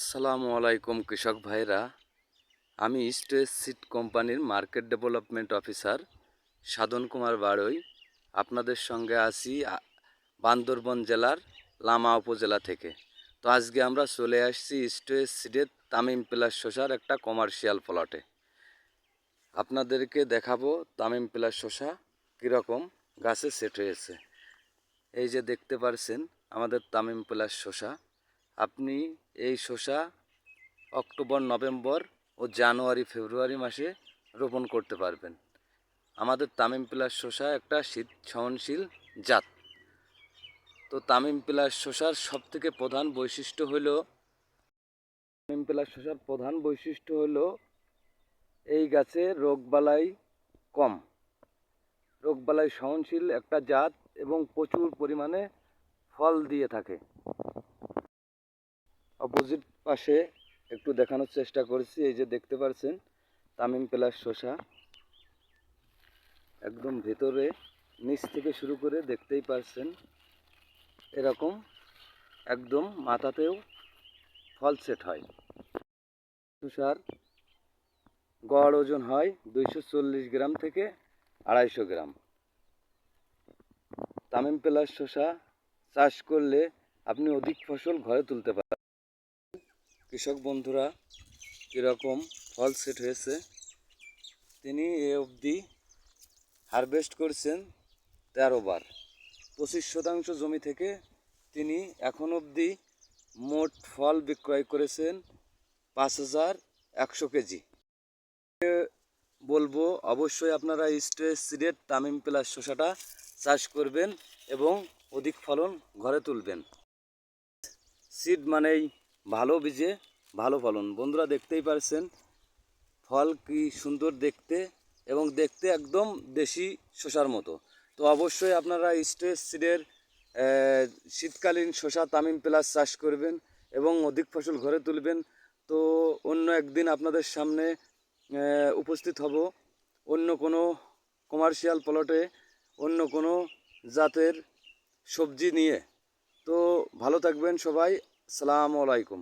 আসসালামু আলাইকুম, কৃষক ভাইরা। আমি স্টেজ সিট কোম্পানির market development officer Sadhan Kumar Baroi. আপনাদের সঙ্গে আছি আ- বান্দরবন জেলার লামা উপজেলা থেকে। তো আজকে আমরা চলে আসছি স্টেজ সিটের তামিম প্লাস শসার একটা কমার্শিয়াল প্লটে। আপনাদেরকে দেখাবো তামিম প্লাস শসা কীরকম গাছে সেট হয়েছে। এই যে দেখতে পারছেন, আমাদের তামিম প্লাস শসা। আপনি এই শসা অক্টোবর, নভেম্বর ও জানুয়ারি, ফেব্রুয়ারি মাসে রোপণ করতে পারবেন। আমাদের তামিম প্লাস শসা একটা শীত সহনশীল জাত। তো তামিম প্লাস শসার সবথেকে প্রধান বৈশিষ্ট্য হল তামিম প্লাস শসার প্রধান বৈশিষ্ট্য হল এই গাছে রোগবালাই কম। রোগবালাই সহনশীল একটা জাত এবং প্রচুর পরিমাণে ফল দিয়ে থাকে। অপোজিট পাশে একটু দেখানোর চেষ্টা করছি, এই যে দেখতে পাচ্ছেন তামিম প্লাস শসা একদম ভেতরে, নিচ থেকে শুরু করে দেখতেই পারছেন, এরকম একদম মাথাতেও ফল সেট হয়। শসার গড় ওজন হয় দুইশো চল্লিশ গ্রাম থেকে আড়াইশো গ্রাম। তামিম প্লাস শসা চাষ করলে আপনি অধিক ফসল ঘরে তুলতে পারেন কৃষক বন্ধুরা, কীরকম ফল সেট হয়েছে, তিনি এ অবধি হারভেস্ট করছেন তেরো বার। পঁচিশ শতাংশ জমি থেকে তিনি এখন অবধি মোট ফল বিক্রয় করেছেন পাঁচ হাজার একশো কেজি। বলব, অবশ্যই আপনারা স্ট্রেস সিডেড তামিম প্লাস শসাটা চাষ করবেন এবং অধিক ফলন ঘরে তুলবেন। সিড মানেই ভালো বীজে ভালো ফলন। বন্ধুরা দেখতেই পারছেন, ফল কি সুন্দর দেখতে এবং দেখতে একদম দেশি শশার মতো। তো অবশ্যই আপনারা স্ট্রেস সিডের শীতকালীন শশা তামিম প্লাস চাষ করবেন এবং অধিক ফসল ঘরে তুলবেন। তো অন্য একদিন আপনাদের সামনে উপস্থিত হব অন্য কোনো কমার্শিয়াল প্লটে অন্য কোনো জাতের সবজি নিয়ে। তো ভালো থাকবেন সবাই সালামু আলাইকুম।